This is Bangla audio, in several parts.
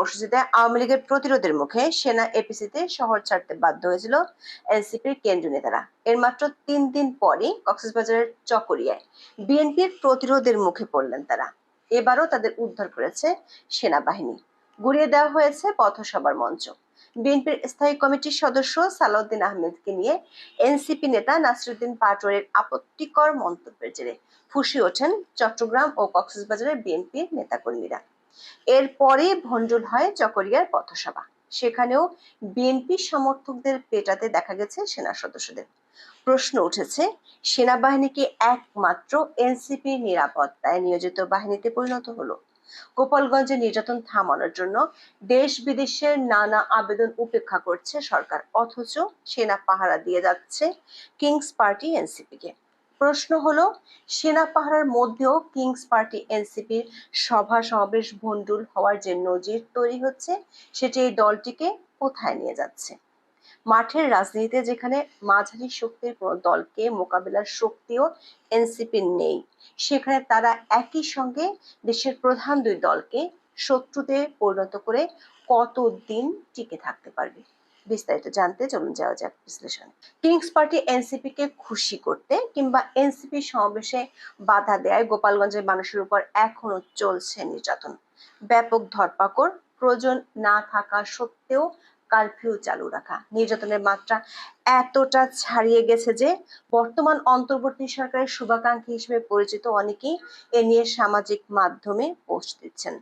কর্মসূচিতে আওয়ামী লীগের প্রতিরোধের মুখে সেনা এপিসিতে শহর ছাড়তে বাধ্য হয়েছিল এনসিপির কেন্দ্রীয় নেতারা। এর মাত্র তিন দিন পরই কক্সবাজারের চকরিয়ায় বিএনপির প্রতিরোধের মুখে পড়লেন তারা। এবারও তাদের উদ্ধার করেছে সেনাবাহিনী। গুড়িয়ে দেওয়া হয়েছে পথসভার মঞ্চ। বিএনপির স্থায়ী কমিটির সদস্য সালাউদ্দিন আহমেদকে নিয়ে এনসিপি নেতা নাসরুদ্দিন পাটোয়ারের আপত্তিকর মন্তব্যের জেরে ফুসে ওঠেন চট্টগ্রাম ও কক্সবাজারের বিএনপির নেতাকর্মীরা। এরপরই ভণ্ডুল হয় চকরিয়ার পথসভা। সেখানেও বিএনপি সমর্থকদের পেটাতে দেখা গেছে সেনা সদস্যদের। প্রশ্ন উঠেছে, সেনাবাহিনী কি একমাত্র এনসিপি নিরাপত্তায় নিয়োজিত বাহিনীতে পরিণত হলো? গোপালগঞ্জে নির্যাতন থামানোর জন্য দেশ বিদেশের নানা আবেদন উপেক্ষা করছে সরকার, অথচ সেনা পাহারা দিয়ে যাচ্ছে কিংস পার্টি এনসিপিকে প্রশ্ন হলো, সেনা পাহারার মধ্যেও কিংস পার্টি এনসিপির সভা সমাবেশ ভণ্ডুল হওয়ার যে নজির তৈরি হচ্ছে, সেটি এই দলটিকে কোথায় নিয়ে যাচ্ছে? মাঠের রাজনীতিতে যেখানে মাঝারি শক্তির কোনো দলকে মোকাবেলার শক্তিও এনসিপির নেই, সেখানে তারা একই সঙ্গে দেশের প্রধান দুই দলকে শত্রুতে পরিণত করে কতদিন টিকে থাকতে পারবে? বিস্তারিত জানতে চলুন যাওয়া যাক বিশ্লেষণ। কিংস পার্টি এনসিপি কে খুশি করতে কিংবা এনসিপি সমাবেশে বাধা দেয় গোপালগঞ্জের মানুষের উপর এখনও চলছে নির্যাতন। ব্যাপক ধরপাকড়, প্রয়োজন না থাকা সত্ত্বেও কারফিউ চালু রাখা। নির্যাতনের মাত্রা এতটা ছাড়িয়ে গেছে যে বর্তমান অন্তর্বর্তী সরকারের শুভাকাঙ্ক্ষী হিসেবে পরিচিত অনেকেই এ নিয়ে সামাজিক মাধ্যমে পোস্ট দিচ্ছেন।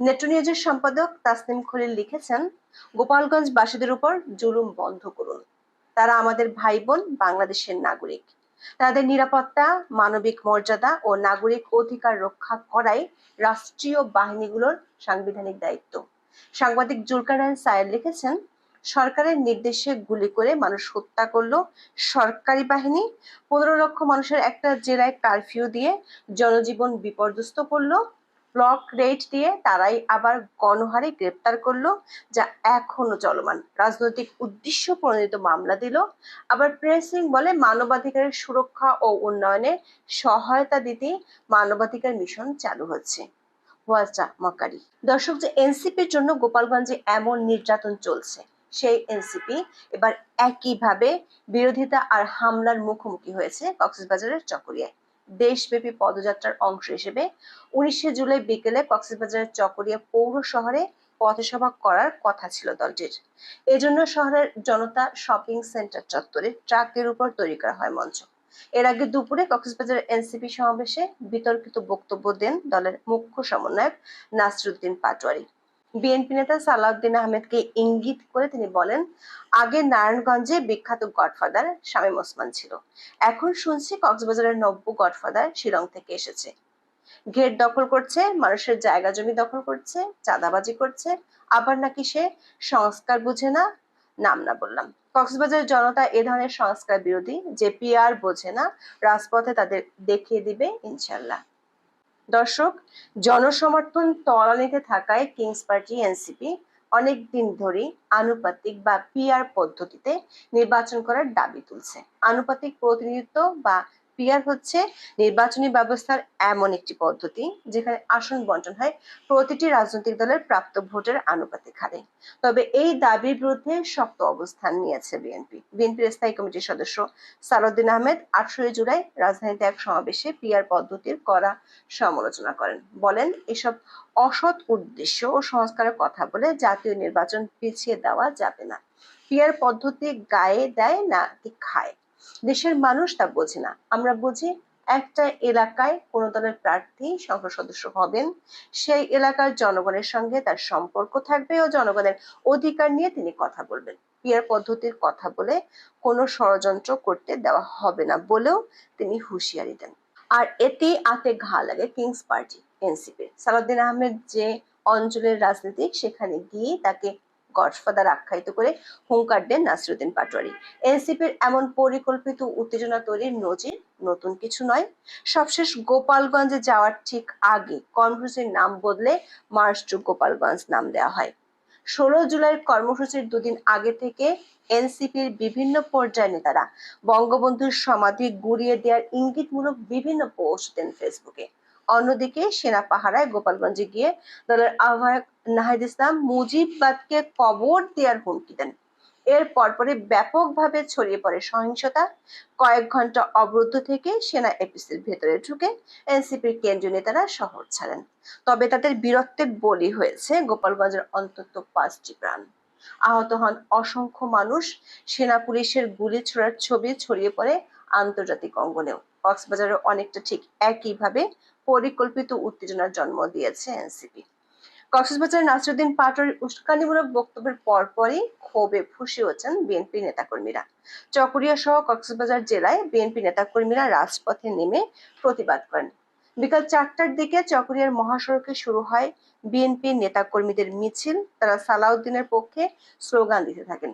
নেত্র নিউজের সম্পাদক তাসনিম খলিল লিখেছেন, গোপালগঞ্জ বাসীদের উপর জুলুম বন্ধ করুন। তারা আমাদের ভাই বোন বাংলাদেশের নাগরিক। তাদের নিরাপত্তা, মানবিক মর্যাদা ও নাগরিক অধিকার রক্ষা করাই রাষ্ট্রীয় বাহিনীগুলোর সাংবিধানিক দায়িত্ব। সাংবাদিক জুলকানায়ন সায়ের লিখেছেন, সরকারের নির্দেশে গুলি করে মানুষ হত্যা করল সরকারি বাহিনী, পনেরো লক্ষ মানুষের একটা জেলায় কারফিউ দিয়ে জনজীবন বিপর্যস্ত করল ব্লক রেট দিয়ে তারাই আবার গণহারে গ্রেপ্তার করল, যা এখনও চলমান। রাজনৈতিক উদ্দেশ্য প্রণোদিত মামলা দিল। আবার প্রেসিং বলে মানবাধিকারের সুরক্ষা ও উন্নয়নে সহায়তা দিতে মানবাধিকার মিশন চালু হচ্ছে। মকারি। দর্শক, যে এনসিপির জন্য গোপালগঞ্জে এমন নির্যাতন চলছে, সেই এনসিপি এবার একইভাবে বিরোধিতা আর হামলার মুখোমুখি হয়েছে কক্সবাজারের চকরিয়ায়। দেশব্যাপী পদযাত্রার অংশ হিসেবে উনিশে জুলাই বিকেলে কক্সবাজারের চকরিয়া পৌর শহরে পথসভা করার কথা ছিল দলটির। এজন্য শহরের জনতা শপিং সেন্টার চত্বরে ট্রাকের উপর তৈরি করা হয় মঞ্চ। এর আগে দুপুরে কক্সবাজার এনসিপি সমাবেশে বিতর্কিত বক্তব্য দেন দলের মুখ্য সমন্বয়ক নাসরুদ্দিন পাটোয়ারি। বিএনপি নেতা সালাউদ্দিন আহমেদকে ইঙ্গিত করে তিনি বলেন, আগে নারায়ণগঞ্জে বিখ্যাত গডফাদার শামীম ওসমান ছিল। এখন শুনছি কক্সবাজারের নব্য গডফাদার শিলং থেকে এসেছে। গেট দখল করছে, মানুষের জায়গা জমি দখল করছে, চাঁদাবাজি করছে, আবার নাকি সে সংস্কার বুঝে না? নাম না বললাম। কক্সবাজারের জনতা এ ধরনের সংস্কার বিরোধী যে পিআর বোঝে না, রাজপথে তাদের দেখিয়ে দিবে ইনশাল্লাহ দর্শক, জনসমর্থন তলানিতে থাকায় কিংস পার্টি, এনসিপি অনেক দিন ধরেই আনুপাতিক বা পিআর পদ্ধতিতে নির্বাচন করার দাবি তুলছে। আনুপাতিক প্রতিনিধিত্ব বা পিআর হচ্ছে নির্বাচনী ব্যবস্থার এমন একটি পদ্ধতি যেখানে আসন বন্টন হয় প্রতিটি রাজনৈতিক দলের প্রাপ্ত ভোটের আনুপাতিক হারে। তবে এই দাবির বিরুদ্ধে শক্ত অবস্থান নিয়েছে বিএনপি। বিএনপির স্থায়ী কমিটির সদস্য সালাউদ্দিন আহমেদ আঠারোই জুলাই রাজধানীতে এক সমাবেশে পিআর পদ্ধতির করা সমালোচনা করেন। বলেন, এসব অসৎ উদ্দেশ্য ও সংস্কারের কথা বলে জাতীয় নির্বাচন পিছিয়ে দেওয়া যাবে না। পিআর পদ্ধতি গায়ে দেয় না কি খায়। দেশের মানুষ তা বোঝে না। আমরা বুঝি একটা এলাকায় কোন দলের প্রার্থী সংসদ সদস্য হবেন, সেই এলাকার জনগণের সঙ্গে তার সম্পর্ক থাকবে ও জনগণের অধিকার নিয়ে তিনি কথা বলবেন। পিয়ার পদ্ধতির কথা বলে কোনো ষড়যন্ত্র করতে দেওয়া হবে না বলেও তিনি হুঁশিয়ারি দেন। আর এতে আতে ঘা লাগে king's party, NCP. Salahuddin Ahmed যে অঞ্চলের রাজনীতিক, সেখানে গিয়ে তাকে গডফাদার আখ্যায়িত করে হুঙ্কার দেন নাসরুদ্দিন পাটোয়ারি। এনসিপির এমন পরিকল্পিত উত্তেজনা তৈরির নজির নতুন কিছু নয়। সবশেষ গোপালগঞ্জে যাওয়ার ঠিক আগে কর্মসূচির নাম বদলে মার্চ টু গোপালগঞ্জ নাম দেওয়া হয়। ষোলো জুলাইয়ের কর্মসূচির দুদিন আগে থেকে এনসিপির বিভিন্ন পর্যায়ের নেতারা বঙ্গবন্ধুর সমাধি গুড়িয়ে দেওয়ার ইঙ্গিতমূলক বিভিন্ন পোস্ট দেন ফেসবুকে। অন্যদিকে সেনা পাহারায় গোপালগঞ্জে গিয়ে দলের আহ্বায়ক নাহিদ ইসলাম মুজিববাদকে কবর দেওয়ার হুমকি দেন। এর পরপরই ব্যাপকভাবে ছড়িয়ে পড়ে সহিংসতা। কয়েক ঘণ্টা অবরুদ্ধ থেকে সেনা এপিসির ভেতরে ঢুকে এনসিপির কেন্দ্রীয় নেতারা শহর ছাড়েন। তবে তাদের বীরত্বের বলি হয়েছে গোপালগঞ্জের অন্তত পাঁচটি প্রাণ। আহত হন অসংখ্য মানুষ। সেনা পুলিশের গুলি ছোড়ার ছবি ছড়িয়ে পড়ে আন্তর্জাতিক অঙ্গনেও। কক্সবাজারে অনেকটা ঠিক একইভাবে পরিকল্পিত উত্তেজনার জন্ম দিয়েছে এনসিপি। কক্সবাজার নাসরুদ্দিন পাটোয়ারির উস্কানিমূলক বক্তব্যের পরপরই ক্ষোভে ফুসে হচ্ছেন বিএনপি নেতাকর্মীরা। চকরিয়া সহ কক্সবাজার জেলায় বিএনপি নেতাকর্মীরা রাজপথে নেমে প্রতিবাদ করেন। বিকাল চারটার দিকে চকরিয়ার মহাসড়কে শুরু হয় বিএনপি নেতাকর্মীদের মিছিল। তারা সালাউদ্দিনের পক্ষে স্লোগান দিতে থাকেন।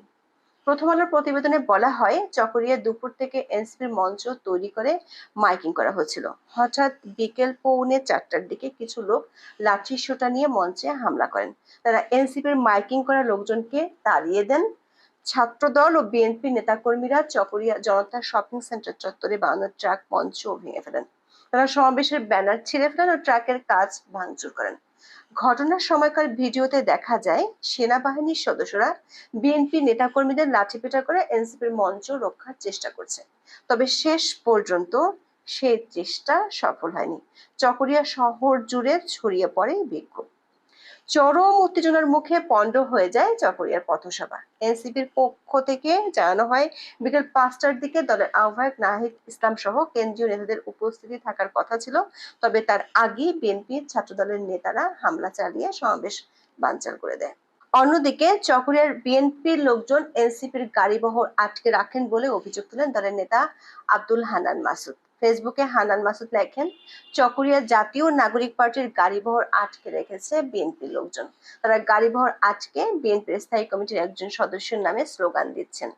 প্রথম আলোর প্রতিবেদনে বলা হয়, চকরিয়া দুপুর থেকে এনসিপির মঞ্চ তৈরি করে মাইকিং করা হয়েছিল হঠাৎ বিকেল পৌনে চারটার দিকে কিছু লোক লাঠি সোটা নিয়ে মঞ্চে হামলা করেন। তারা এনসিপির মাইকিং করা লোকজনকে তাড়িয়ে দেন। ছাত্রদল ও বিএনপি নেতাকর্মীরা চকরিয়া জনতা শপিং সেন্টার চত্বরে বানানো ট্রাক মঞ্চ ভেঙে ফেলেন। তারা সমাবেশের ব্যানার ছিঁড়ে ফেলেন ও ট্রাকের কাজ ভাঙচুর করেন। ঘটনার সময়কার ভিডিওতে দেখা যায়, সেনাবাহিনীর সদস্যরা বিএনপি নেতাকর্মীদের লাঠিপেটা করে এনসিপির মঞ্চ রক্ষার চেষ্টা করছে। তবে শেষ পর্যন্ত সেই চেষ্টা সফল হয়নি। চকরিয়া শহর জুড়ে ছড়িয়ে পড়ে বিক্ষোভ। চরম উত্তেজনার মুখে পণ্ড হয়ে যায় চকরিয়ার পথসভা। এনসিপির পক্ষ থেকে জানানো হয়, বিকেল পাঁচটার দিকে দলের আহ্বায়ক নাহিদ ইসলাম সহ কেন্দ্রীয় নেতাদের উপস্থিতি থাকার কথা ছিল। তবে তার আগেই বিএনপি ছাত্রদলের নেতারা হামলা চালিয়ে সমাবেশ বানচাল করে দেয়। অন্যদিকে চকরিয়ার বিএনপির লোকজন এনসিপির গাড়িবহর আটকে রাখেন বলে অভিযোগ তুলেন দলের নেতা আব্দুল হানান মাসুদ। ফেসবুকে হানান মাসুদ লেখেন, চকরিয়া জাতীয় নাগরিক পার্টির গাড়িবহর আটকে রেখেছে বিএনপির লোকজন। তারা গাড়িবহর আটকে বিএনপির স্থায়ী কমিটির একজন সদস্যের নামে স্লোগান দিচ্ছেন।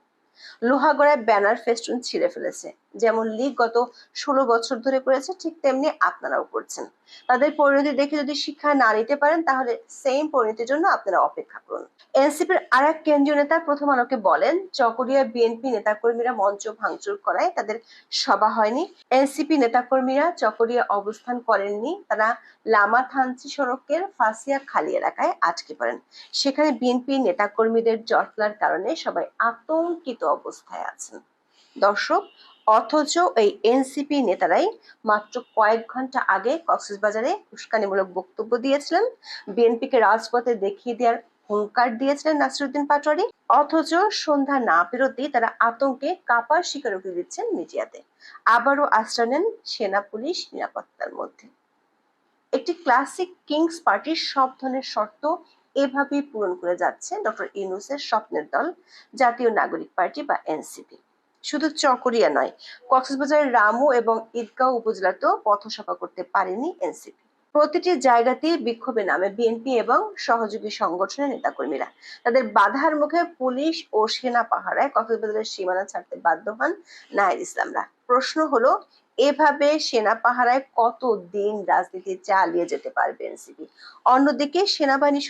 লোহাগড়ায় ব্যানার ফেস্টুন ছিঁড়ে ফেলেছে। যেমন লীগ গত ষোলো বছর ধরে করেছে ঠিক তেমনি আপনারাও করছেন তাদের পরিণতি দেখে যদি শিক্ষা না নিতে পারেন, তাহলে সেম পরিণতির জন্য আপনারা অপেক্ষা করুন। এনসিপির আর এক কেন্দ্রীয় নেতা প্রথম আলোকে বলেন, চকরিয়া বিএনপি নেতাকর্মীরা মঞ্চ ভাঙচুর করায় তাদের সভা হয়নি। এনসিপি নেতাকর্মীরা চকরিয়া অবস্থান করেননি, তারা লামা থানচি সড়কের ফাঁসিয়া খালি এলাকায় আটকে পড়েন। সেখানে বিএনপি নেতাকর্মীদের জটলার কারণে সবাই আতঙ্কিত অবস্থায় আছেন। দর্শক অথচ এই এনসিপি নেতারাই মাত্র কয়েক ঘণ্টা আগে কক্সবাজারে উস্কানিমূলক বক্তব্য দিয়েছিলেন। বিএনপিকে রাজপথে দেখিয়ে দেওয়ার হুঙ্কার দিয়েছিলেন নাসিরুদ্দিন পাটোয়ারি। অথচ সন্ধ্যা না পেরোতেই তারা আতঙ্কে কাপার স্বীকারোক্তি দিচ্ছেন মিডিয়াতে। আবারও আশ্রয় নেন সেনা, পুলিশ নিরাপত্তার মধ্যে। একটি ক্লাসিক কিংস পার্টির সব ধরনের শর্ত এভাবেই পূরণ করে যাচ্ছে ডক্টর ইউনুসের স্বপ্নের দল, জাতীয় নাগরিক পার্টি বা এনসিপি। শুধু চকরিয়া নয় কক্সবাজারের রামু এবং ঈদগাঁও উপজেলাতেও পথসভা করতে পারেনি এনসিপি। প্রতিটি জায়গাতেই বিক্ষোভে নামে বিএনপি এবং সহযোগী সংগঠনের নেতাকর্মীরা। তাদের বাধার মুখে পুলিশ ও সেনা পাহারায় কক্সবাজারের সীমানা ছাড়তে বাধ্য হন নাহিদ ইসলামরা। প্রশ্ন হলো, এভাবে সেনা পাহারায় কত দিন রাজনীতি চালিয়ে যেতে পারবে এনসিপি? অন্যদিকে সেনাবাহিনী